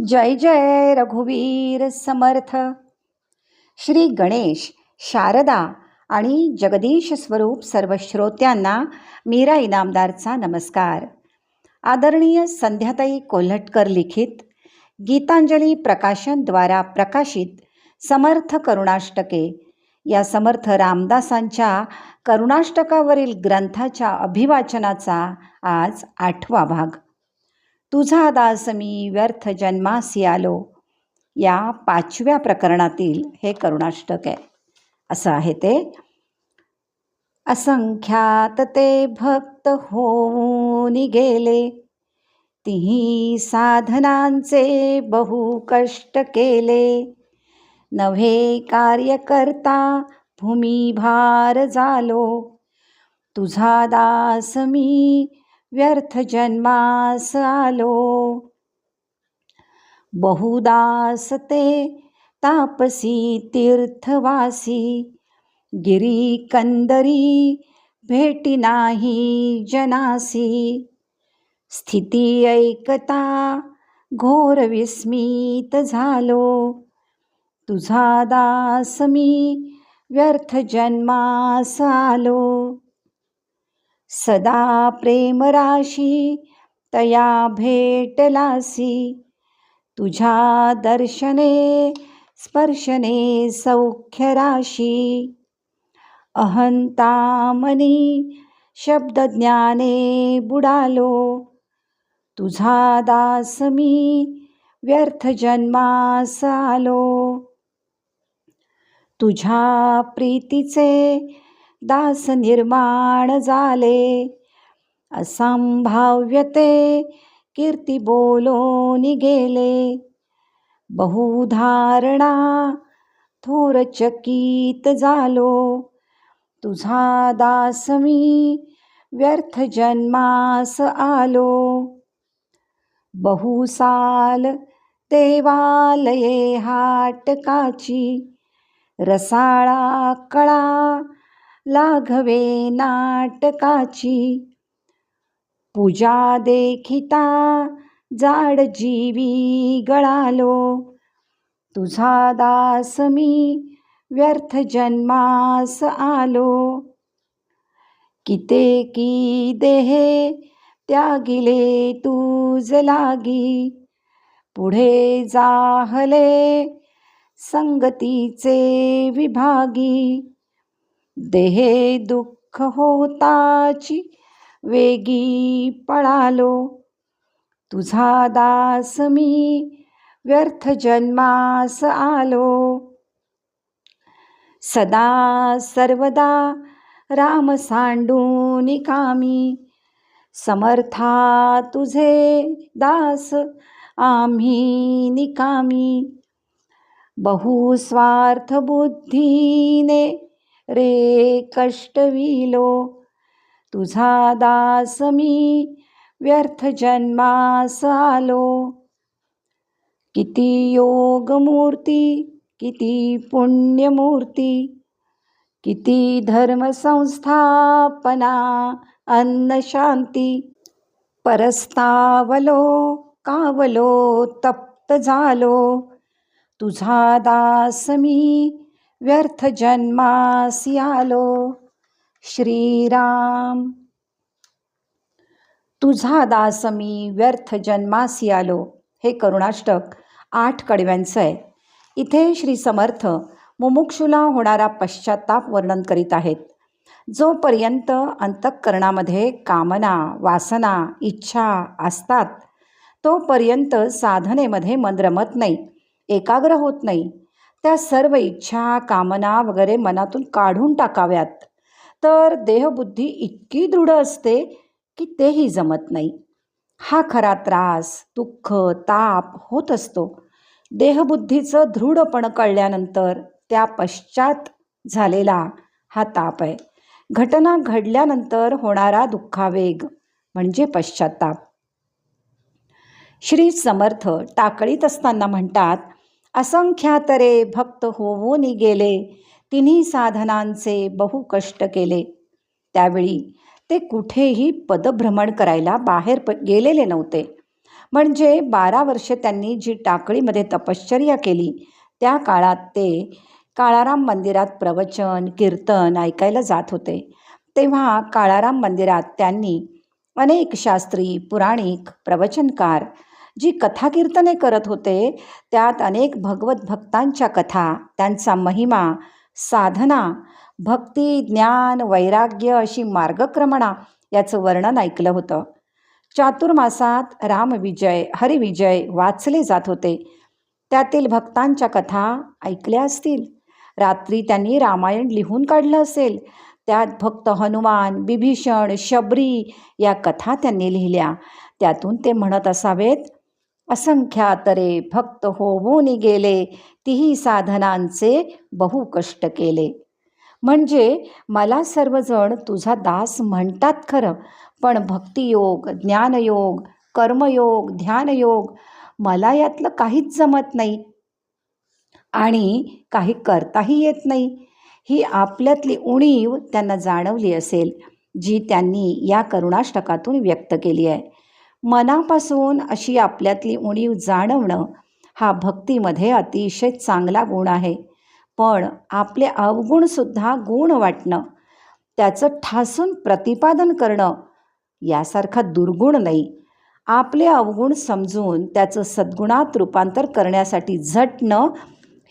जय जय रघुवीर समर्थ. श्री गणेश शारदा आणि जगदीश स्वरूप सर्व श्रोत्यांना मीरा इनामदारचा नमस्कार. आदरणीय संध्याताई कोल्हटकर लिखित गीतांजली प्रकाशनद्वारा प्रकाशित समर्थ करुणाष्टके या समर्थ रामदासांच्या करुणाष्टकावरील ग्रंथाच्या अभिवाचनाचा आज आठवा भाग. तुझा दास मी व्यर्थ जन्मासी आलो. या पाचव्या प्रकरणातील हे करुणाष्टक आहे. असं आहे ते. असंख्यात ते भक्त होऊन गेले. तिही साधनांचे बहु कष्ट केले. नव्हे कार्यकर्ता भूमिभार झालो. तुझा दास मी व्यर्थ जन्मास आलो. बहुदास ते तापसी तीर्थवासी गिरी कंदरी भेटी नाही जनासी. स्थिती ऐकता घोर विस्मित झालो. तुझा दास मी व्यर्थ जन्मास आलो. सदा प्रेमराशी तया भेटलासी. तुझ्या दर्शने स्पर्शने सौख्यराशी. अहंतामनी शब्दज्ञाने बुडालो. तुझा दास मी व्यर्थ जन्मास आलो. तुझ्या प्रीतीचे दास निर्माण झाले. असंभाव्यते कीर्ती बोलोनी गेले. बहुधारणा थोर चकित झालो. तुझा दास मी व्यर्थ जन्मास आलो. बहुसाल देवालये हाटकाची रसाळा कळा लाघवे नाटकाची. पूजा देखिता जाड जीवी गळालो. तुझा दास मी व्यर्थ जन्मास आलो. किते की देहे त्यागिले तुझ लागी. पुढे जाहले संगतीचे विभागी. देहे दुःख होताची वेगी पळालो. तुझा दास मी व्यर्थ जन्मास आलो. सदा सर्वदा राम सांडून कामी. समर्था तुझे दास आम्ही निकामी. बहुस्वार्थ बुद्धीने रे कष्टविलो तुझा दास मी व्यर्थ जन्मास आलो. किती योगमूर्ती किती पुण्यमूर्ती किती धर्मसंस्थापना अन्न शांती. परस्तावलो कावलो तप्त झालो. तुझा दास मी व्यर्थ जन्मासी आलो. श्रीराम तुझा दास मी व्यर्थ जन्मासी आलो. हे करुणाष्टक आठ कडव्यांचं आहे. इथे श्री समर्थ मुमुक्षुला होणारा पश्चाताप वर्णन करीत आहेत. जोपर्यंत अंतःकरणामध्ये कामना वासना इच्छा असतात तोपर्यंत साधनेमध्ये मन रमत नाही एकाग्र होत नाही. त्या सर्व इच्छा कामना वगैरे मनातून काढून टाकाव्यात. तर देहबुद्धी इतकी दृढ असते की तेही जमत नाही. हा खरा त्रास दुःख ताप होत असतो. देहबुद्धीचं दृढपण कळल्यानंतर त्या पश्चात झालेला हा ताप आहे. घटना घडल्यानंतर होणारा दुःखावेग म्हणजे पश्चाताप श्री समर्थ टाकळीत असताना म्हणतात असंख्यातरे भक्त होऊन गेले. तिन्ही साधनांचे बहु कष्ट केले. त्यावेळी ते कुठेही पदभ्रमण करायला बाहेर प गेलेले नव्हते. म्हणजे बारा वर्षे त्यांनी जी टाकळीमध्ये तपश्चर्या केली त्या काळात ते काळाराम मंदिरात प्रवचन कीर्तन ऐकायला जात होते. तेव्हा काळाराम मंदिरात त्यांनी अनेक शास्त्री पुराणिक प्रवचनकार जी कथाकीर्तने करत होते त्यात अनेक भगवत भक्तांच्या कथा त्यांचा महिमा साधना भक्ती ज्ञान वैराग्य अशी मार्गक्रमणा याचं वर्णन ऐकलं होतं. चातुर्मासात रामविजय हरिविजय वाचले जात होते. त्यातील भक्तांच्या कथा ऐकल्या असतील. रात्री त्यांनी रामायण लिहून काढलं असेल. त्यात भक्त हनुमान बिभीषण शबरी या कथा त्यांनी लिहिल्या. त्यातून ते म्हणत असावेत असंख्यातरे भक्त होऊन गेले. तीही साधनांचे बहु कष्ट केले. म्हणजे मला सर्वजण तुझा दास म्हणतात खरं पण भक्तियोग ज्ञानयोग कर्मयोग ध्यानयोग मला यातलं काहीच जमत नाही. आणि काही करताही येत नाही. ही आपल्यातली उणीव त्यांना जाणवली असेल जी त्यांनी या करुणाष्टकातून व्यक्त केली आहे. मनापासून अशी आपल्यातली उणीव जाणवणं हा भक्तीमध्ये अतिशय चांगला गुण आहे. पण आपले अवगुणसुद्धा गुण वाटणं त्याचं ठासून प्रतिपादन करणं यासारखा दुर्गुण नाही. आपले अवगुण समजून त्याचं सद्गुणात रूपांतर करण्यासाठी झटणं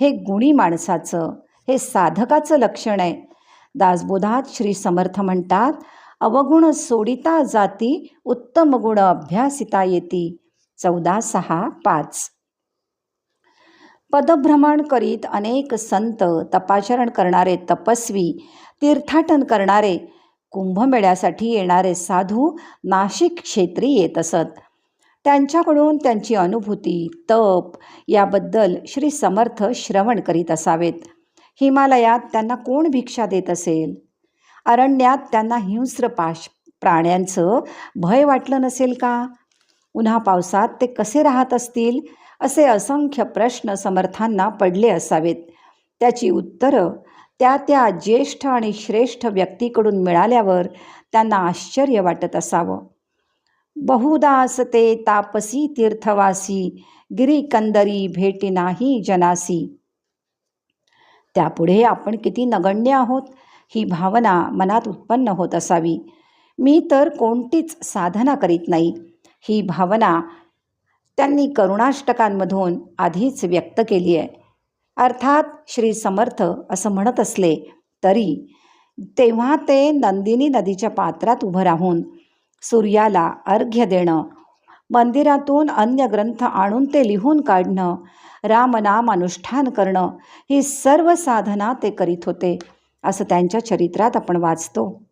हे गुणी माणसाचं हे साधकाचं लक्षण आहे. दासबोधात श्री समर्थ म्हणतात अवगुण सोडिता जाती उत्तम गुण अभ्यासिता येती. चौदा सहा पाच. पदभ्रमण करीत अनेक संत तपाचरण करणारे तपस्वी तीर्थाटन करणारे कुंभमेळ्यासाठी येणारे साधू नाशिक क्षेत्री येत असत. त्यांच्याकडून त्यांची अनुभूती तप याबद्दल श्री समर्थ श्रवण करीत असावेत. हिमालयात त्यांना कोण भिक्षा देत असेल? अरण्यात त्यांना हिंस्र पाश प्राण्यांचं भय वाटलं नसेल का? उन्हा पावसात ते कसे राहत असतील? असे असंख्य प्रश्न समर्थांना पडले असावेत. त्याची उत्तरं त्या त्या ज्येष्ठ आणि श्रेष्ठ व्यक्तीकडून मिळाल्यावर त्यांना आश्चर्य वाटत असावं. बहुदास ते तापसी तीर्थवासी गिरीकंदरी भेटी नाही जनासी. त्यापुढे आपण किती नगण्य आहोत? ही भावना मनात उत्पन्न होत असावी. मी तर कोणतीच साधना करीत नाही. ही भावना त्यांनी करुणाष्टकांमधून आधीच व्यक्त केली आहे. अर्थात श्री समर्थ असं म्हणत असले तरी तेव्हा ते नंदिनी नदीच्या पात्रात उभं राहून सूर्याला अर्घ्य देणं मंदिरातून अन्य ग्रंथ आणून ते लिहून काढणं रामनाम अनुष्ठान करणं ही सर्व साधना ते करीत होते. असं त्यांच्या चरित्रात आपण वाचतो.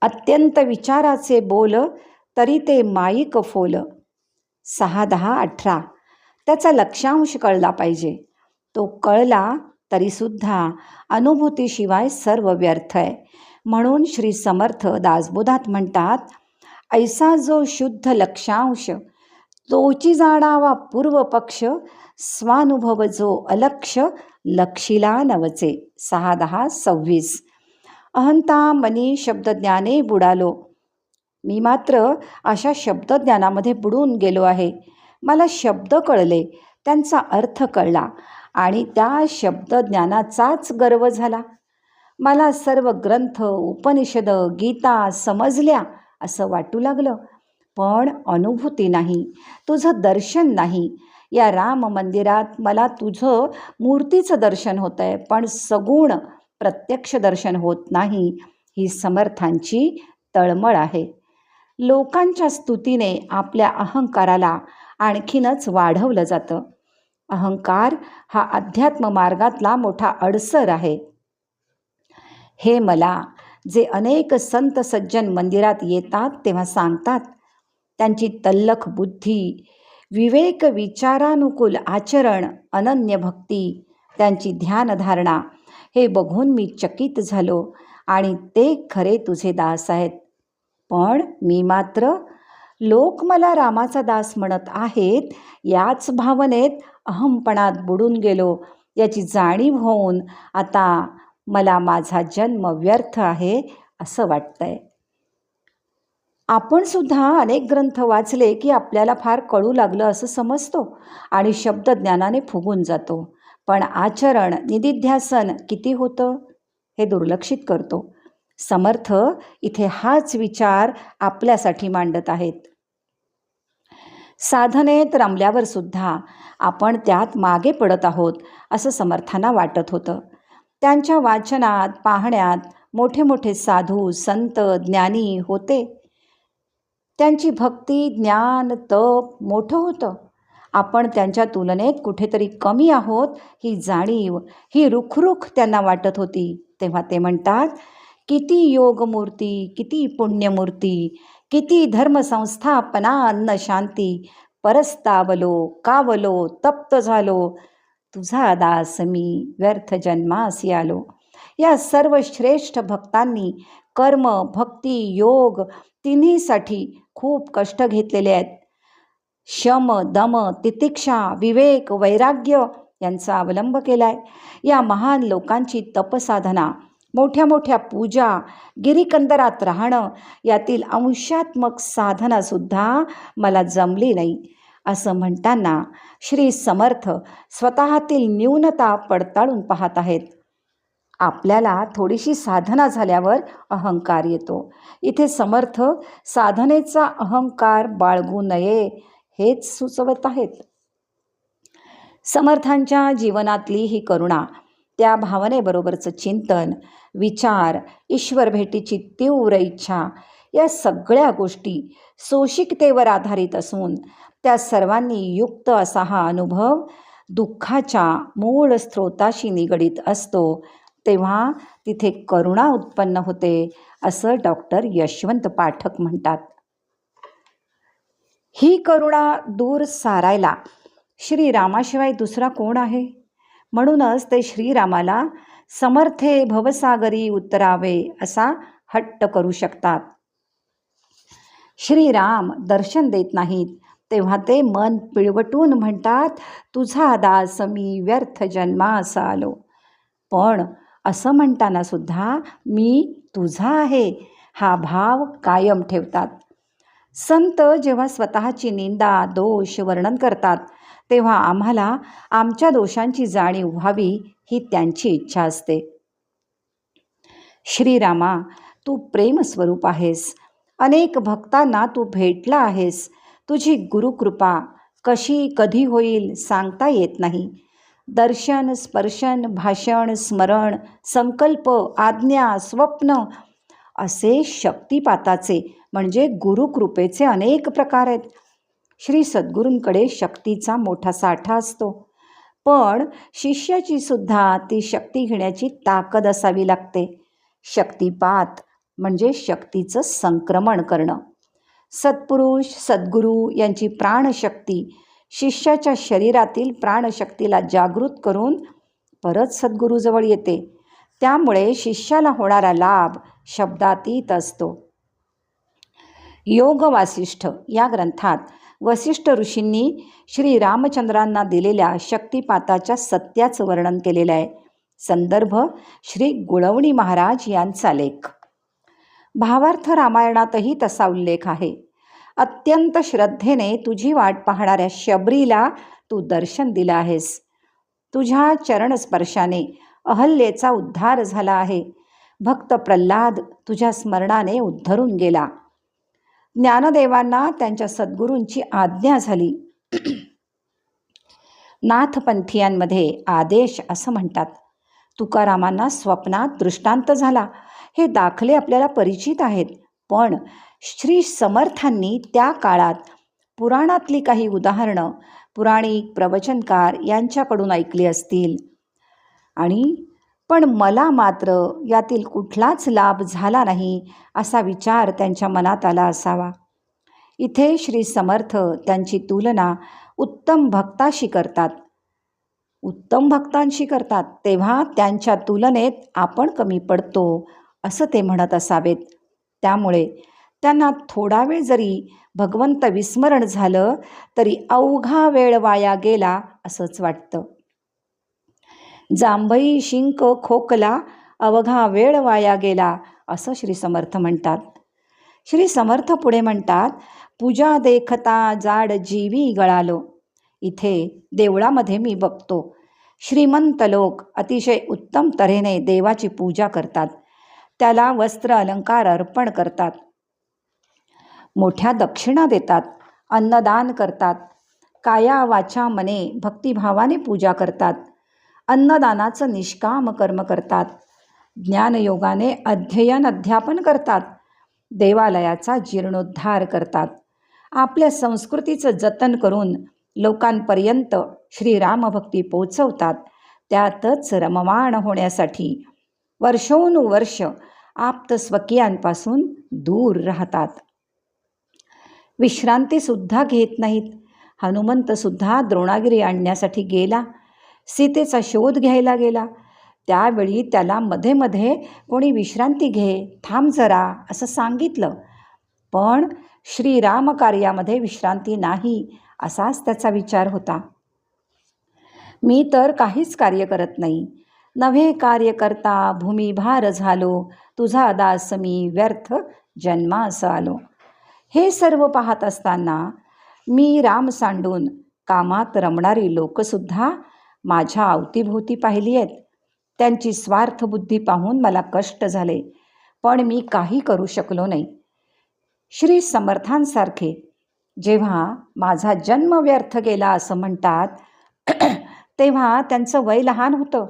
अत्यंत विचाराचे बोल तरी ते माईक फोल. सहा दहा अठरा. त्याचा लक्षांश कळला पाहिजे. तो कळला तरीसुद्धा अनुभूतीशिवाय सर्व व्यर्थ आहे. म्हणून श्री समर्थ दासबोधात म्हणतात ऐसा जो शुद्ध लक्षांश तोची जाणावा पूर्व पक्ष स्वानुभव जो अलक्ष लक्षिला नवचे सहा दहा सव्वीस. अहंता मनी शब्दज्ञाने बुडालो. मी मात्र अशा शब्दज्ञानामध्ये बुडून गेलो आहे. मला शब्द कळले त्यांचा अर्थ कळला आणि त्या शब्दज्ञानाचाच गर्व झाला. मला सर्व ग्रंथ उपनिषद गीता समजल्या असं वाटू लागलं. पण अनुभूती नाही तुझं दर्शन नाही या राम मंदिरात मला तुझं मूर्तीचं दर्शन होतं आहे पण सगुण प्रत्यक्ष दर्शन होत नाही ही समर्थांची तळमळ आहे. लोकांच्या स्तुतीने आपल्या अहंकाराला आणखीनच वाढवलं जातं. अहंकार हा अध्यात्म मार्गातला मोठा अडसर आहे. हे मला जे अनेक संत सज्जन मंदिरात येतात तेव्हा सांगतात. त्यांची तल्लख बुद्धी विवेक विचारानुकूल आचरण अनन्य भक्ती त्यांची ध्यानधारणा हे बघून मी चकित झालो आणि ते खरे तुझे दास आहेत. पण मी मात्र लोक मला रामाचा दास म्हणत आहेत याच भावनेत अहमपणात बुडून गेलो. याची जाणीव होऊन आता मला माझा जन्म व्यर्थ आहे असं वाटतंय. आपण सुद्धा अनेक ग्रंथ वाचले की आपल्याला फार कळू लागलं असं समजतो आणि शब्द ज्ञानाने फुगून जातो. पण आचरण निदिध्यासन किती होतं? हे दुर्लक्षित करतो. समर्थ इथे हाच विचार आपल्यासाठी मांडत आहेत. साधनेत रमल्यावर सुद्धा आपण त्यात मागे पडत आहोत असं समर्थांना वाटत होतं. त्यांच्या वाचनात पाहण्यात मोठे मोठे साधू संत ज्ञानी होते. त्यांची भक्ती ज्ञान तप मोठं होतं. आपण त्यांच्या तुलनेत कुठेतरी कमी आहोत ही जाणीव ही रुखरुख त्यांना वाटत होती. तेव्हा ते म्हणतात किती योगमूर्ती किती पुण्यमूर्ती किती धर्मसंस्थापना अन्न शांती परस्तावलो कावलो तप्त झालो. तुझा दास मी व्यर्थ जन्मासी आलो या सर्व श्रेष्ठ भक्तांनी कर्म भक्ती योग तिन्हीसाठी खूप कष्ट घेतलेले आहेत. शम दम तितिक्षा विवेक वैराग्य यांचा अवलंब केला आहे या महान लोकांची तपसाधना मोठ्या मोठ्या पूजा गिरीकंदरात राहणं यातील अंशात्मक साधनासुद्धा मला जमली नाही. असं म्हणताना श्री समर्थ स्वतःतील न्यूनता पडताळून पाहत आहेत. आपल्याला थोडीशी साधना झाल्यावर अहंकार येतो. इथे समर्थ साधनेचा अहंकार बाळगू नये हेच सुचवत आहेत. समर्थांच्या जीवनातली ही करुणा त्या भावनेबरोबरचं चिंतन विचार ईश्वर भेटीची तीव्र इच्छा या सगळ्या गोष्टी सोशिकतेवर आधारित असून त्या सर्वांनी युक्त असा हा अनुभव दुःखाच्या मूळ स्रोताशी निगडीत असतो तेव्हा तिथे करुणा उत्पन्न होते असं डॉक्टर यशवंत पाठक म्हणतात. ही करुणा दूर सारायला श्रीरामाशिवाय दुसरा कोण आहे? म्हणूनच ते श्रीरामाला समर्थे भवसागरी उतरावे असा हट्ट करू शकतात. श्रीराम दर्शन देत नाहीत तेव्हा ते मन पिळवटून म्हणतात तुझा दास मी व्यर्थ जन्मास आलो. पण असं म्हणताना सुद्धा मी तुझा आहे. हा भाव कायम ठेवतात. संत जेव्हा स्वतःची निंदा दोष वर्णन करतात तेव्हा आम्हाला आमच्या दोषांची जाणीव व्हावी ही त्यांची इच्छा असते. श्रीरामा तू प्रेमस्वरूप आहेस. अनेक भक्तांना तू भेटला आहेस. तुझी गुरुकृपा कशी कधी होईल सांगता येत नाही. दर्शन स्पर्शन भाषण स्मरण संकल्प आज्ञा स्वप्न असे शक्तिपाताचे म्हणजे गुरुकृपेचे अनेक प्रकार आहेत. श्री सद्गुरूंकडे शक्तीचा मोठा साठा असतो. पण शिष्याची सुद्धा ती शक्ती घेण्याची ताकद असावी लागते. शक्तिपात म्हणजे शक्तीचं संक्रमण करणं. सत्पुरुष सद्गुरू यांची प्राणशक्ती शिष्याच्या शरीरातील प्राणशक्तीला जागृत करून परत सद्गुरूजवळ येते. त्यामुळे शिष्याला होणारा लाभ शब्दातीत असतो. योग वासिष्ठ या ग्रंथात वसिष्ठ ऋषींनी श्री रामचंद्रांना दिलेल्या शक्तिपाताच्या सत्याचं वर्णन केलेलं आहे. संदर्भ श्री गुळवणी महाराज यांचा लेख. भावार्थ रामायणातही तसा उल्लेख आहे. अत्यंत श्रद्धेने तुझी वाट पाहणाऱ्या शबरीला तू दर्शन दिलं आहेस. तुझ्या चरणस्पर्शाने अहल्येचा उद्धार झाला आहे. भक्त प्रल्हाद तुझ्या स्मरणाने उद्धरून गेला. ज्ञानदेवांना त्यांच्या सद्गुरूंची आज्ञा झाली. नाथपंथीयांमध्ये आदेश असं म्हणतात. तुकारामांना स्वप्नात दृष्टांत झाला. हे दाखले आपल्याला परिचित आहेत. पण श्री समर्थांनी त्या काळात पुराणातली काही उदाहरणं पुराणिक प्रवचनकार यांच्याकडून ऐकली असतील. आणि पण मला मात्र यातील कुठलाच लाभ झाला नाही असा विचार त्यांच्या मनात आला असावा. इथे श्री समर्थ त्यांची तुलना उत्तम भक्ताशी करतात. उत्तम भक्तांशी करतात तेव्हा त्यांच्या तुलनेत आपण कमी पडतो असं ते म्हणत असावेत. त्यामुळे त्यांना थोडा वेळ जरी भगवंत विस्मरण झालं तरी अवघा वेळ वाया गेला असंच वाटतं. जांभई शिंक खोकला अवघा वेळ वाया गेला असं श्री समर्थ म्हणतात. श्री समर्थ पुढे म्हणतात पूजा देखता जाड जीवी गळालो. इथे देवळामध्ये मी बघतो. श्रीमंत लोक अतिशय उत्तम तऱ्हेने देवाची पूजा करतात. त्याला वस्त्र अलंकार अर्पण करतात. मोठ्या दक्षिणा देतात अन्नदान करतात. काया वाचा मने भक्तिभावाने पूजा करतात. अन्नदानाचं निष्काम कर्म करतात. ज्ञानयोगाने अध्ययन अध्यापन करतात. देवालयाचा जीर्णोद्धार करतात. आपल्या संस्कृतीचं जतन करून लोकांपर्यंत श्रीरामभक्ती पोचवतात. त्यातच रममाण होण्यासाठी वर्षोनुवर्ष आप्त स्वकीयांपासून दूर राहतात. विश्रांतीसुद्धा घेत नाहीत. हनुमंतसुद्धा द्रोणागिरी आणण्यासाठी गेला. सीतेचा शोध घ्यायला गेला. त्यावेळी त्याला मध्ये मध्ये कोणी विश्रांती घे थांब जरा असं सांगितलं. पण श्रीराम कार्यामध्ये विश्रांती नाही असाच त्याचा विचार होता. मी तर काहीच कार्य करत नाही. नव्हे कार्य करता भूमिभार झालो. तुझा दास मी व्यर्थ जन्मा असं आलो. हे सर्व पाहत असताना मी राम सांडून कामात रमणारी लोकसुद्धा माझ्या अवतीभोवती पाहिली आहेत. त्यांची स्वार्थबुद्धी पाहून मला कष्ट झाले पण मी काही करू शकलो नाही. श्री समर्थांसारखे जेव्हा माझा जन्म व्यर्थ गेला असं म्हणतात तेव्हा त्यांचं वय लहान होतं.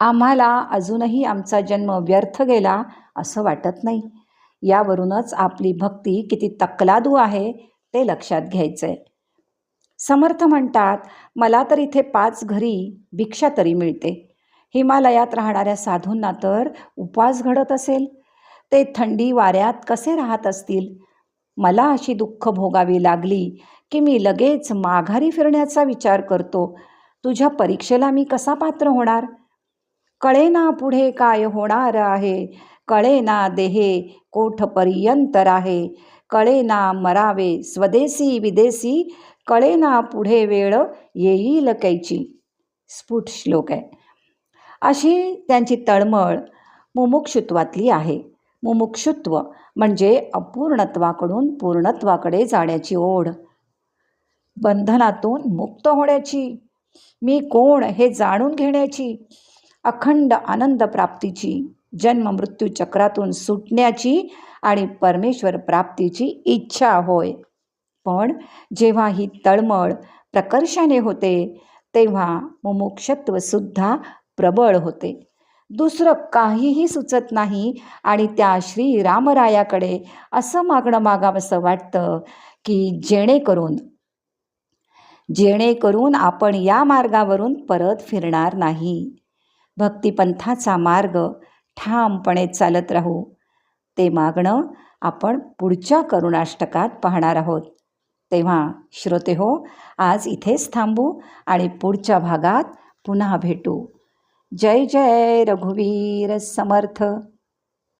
आम्हाला अजूनही आमचा जन्म व्यर्थ गेला असं वाटत नाही. यावरूनच आपली भक्ती किती तकलादू आहे ते लक्षात घ्यायचं आहे समर्थ म्हणतात मला तर इथे पाच घरी भिक्षा तरी मिळते. हिमालयात राहणाऱ्या साधूंना तर उपवास घडत असेल. ते थंडी वाऱ्यात कसे राहत असतील? मला अशी दुःख भोगावी लागली की मी लगेच माघारी फिरण्याचा विचार करतो. तुझ्या परीक्षेला मी कसा पात्र होणार? कळेना पुढे काय होणार आहे? कळेना देहे कोठपर्यंत राहे? कळेना मरावे स्वदेशी विदेशी कळेना पुढे वेळ येईल कैची? स्फुट श्लोक आहे. अशी त्यांची तळमळ मुमुक्षुत्वातली आहे. मुमुक्षुत्व म्हणजे अपूर्णत्वाकडून पूर्णत्वाकडे जाण्याची ओढ. बंधनातून मुक्त होण्याची. मी कोण हे जाणून घेण्याची? अखंड आनंद प्राप्तीची. जन्म मृत्यू चक्रातून सुटण्याची आणि परमेश्वर प्राप्तीची इच्छा होय. पण जेव्हा ही तळमळ प्रकर्षाने होते तेव्हा मुमुक्षत्वसुद्धा प्रबळ होते. दुसरं काहीही सुचत नाही आणि त्या श्री रामरायाकडे असं मागणं मागावंसं वाटतं की जेणेकरून जेणेकरून आपण या मार्गावरून परत फिरणार नाही. भक्तिपंथाचा मार्ग ठामपणे चालत राहू. ते मागणं आपण पुढच्या करुणाष्टकात पाहणार आहोत. तेव्हा श्रोते हो आज इथेच थांबू आणि पुढच्या भागात पुन्हा भेटू. जय जय रघुवीर समर्थ.